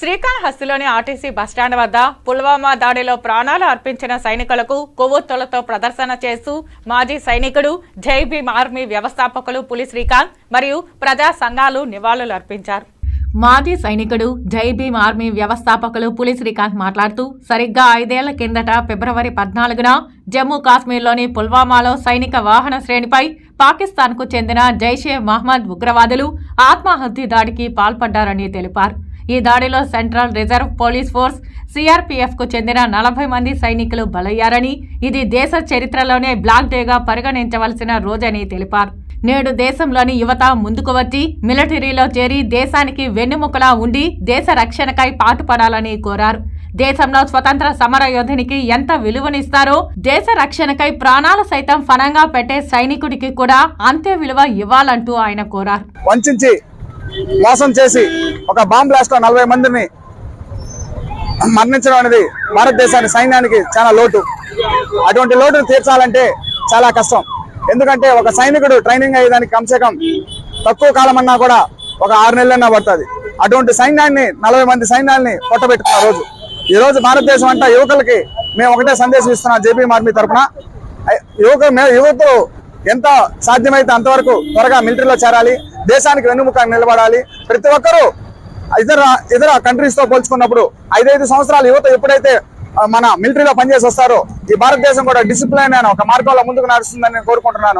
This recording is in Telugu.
శ్రీకాళహస్తిలోని ఆర్టీసీ బస్టాండ్ వద్ద పుల్వామా దాడిలో ప్రాణాలు అర్పించిన సైనికులకు కొవ్వొత్తులతో ప్రదర్శన చేస్తూ మాజీ సైనికుడు జై భీమ్ ఆర్మీ వ్యవస్థాపకులు పులి శ్రీకాంత్ మరియు ప్రజా సంఘాలు నివాళులు అర్పించారు. మాజీ సైనికుడు జై భీమ్ ఆర్మీ వ్యవస్థాపకులు పులి శ్రీకాంత్ మాట్లాడుతూ సరిగ్గా ఐదేళ్ళ కిందట ఫిబ్రవరి పద్నాలుగున జమ్మూ కాశ్మీర్లోని పుల్వామాలో సైనిక వాహన శ్రేణిపై పాకిస్తాన్కు చెందిన జైషే మహ్మద్ ఉగ్రవాదులు ఆత్మాహుతి దాడికి పాల్పడ్డారని తెలిపారు. ఈ దాడిలో సెంట్రల్ రిజర్వ్ పోలీస్ ఫోర్స్ సిఆర్పీఎఫ్కు చెందిన నలభై మంది సైనికులు బలయ్యారని ఇది దేశ చరిత్రలోనే బ్లాక్ డేగా పరిగణించవలసిన రోజని తెలిపారు. నేడు దేశంలోని యువత ముందుకు వచ్చి మిలిటరీలో చేరి దేశానికి వెన్నుముకలా ఉండి దేశ రక్షణకై పాటుపడాలని కోరారు. దేశంలో స్వతంత్ర సమర యోధునికి ఎంత విలువనిస్తారో దేశ రక్షణకై ప్రాణాలు సైతం ఫనంగా పెట్టే సైనికుడికి కూడా అంతే విలువ ఇవ్వాలంటూ ఆయన కోరారు. వంచి మోసం చేసి ఒక బాంబ్ బ్లాస్ట్లో నలభై మందిని మరణించడం అనేది భారతదేశాన్ని సైన్యానికి చాలా లోటు. అటువంటి లోటును తీర్చాలంటే చాలా కష్టం. ఎందుకంటే ఒక సైనికుడు ట్రైనింగ్ అయ్యేదానికి కమ్సే కమ్ తక్కువ కాలం అన్నా కూడా ఒక ఆరు నెలలన్నా పడుతుంది. అటువంటి సైన్యాన్ని నలభై మంది సైన్యాన్ని పొట్టబెట్టుకున్న రోజు. ఈ రోజు భారతదేశం అంతా యువకులకి మేము ఒకటే సందేశం ఇస్తున్నాం జేపీ మార్మీ తరఫున యువక మే- ఎంత సాధ్యమైతే అంతవరకు త్వరగా మిలిటరీలో చేరాలి. దేశానికి వెన్నుముక నిలబడాలి. ప్రతి ఒక్కరూ ఇతర ఇతర కంట్రీస్తో పోల్చుకున్నప్పుడు ఐదైదు సంవత్సరాల యువత ఎప్పుడైతే మన మిలిటరీలో పనిచేసి వస్తారో ఈ భారతదేశం కూడా డిసిప్లైన్ అయిన ఒక మార్గంలో ముందుకు నడుస్తుందని కోరుకుంటున్నాను.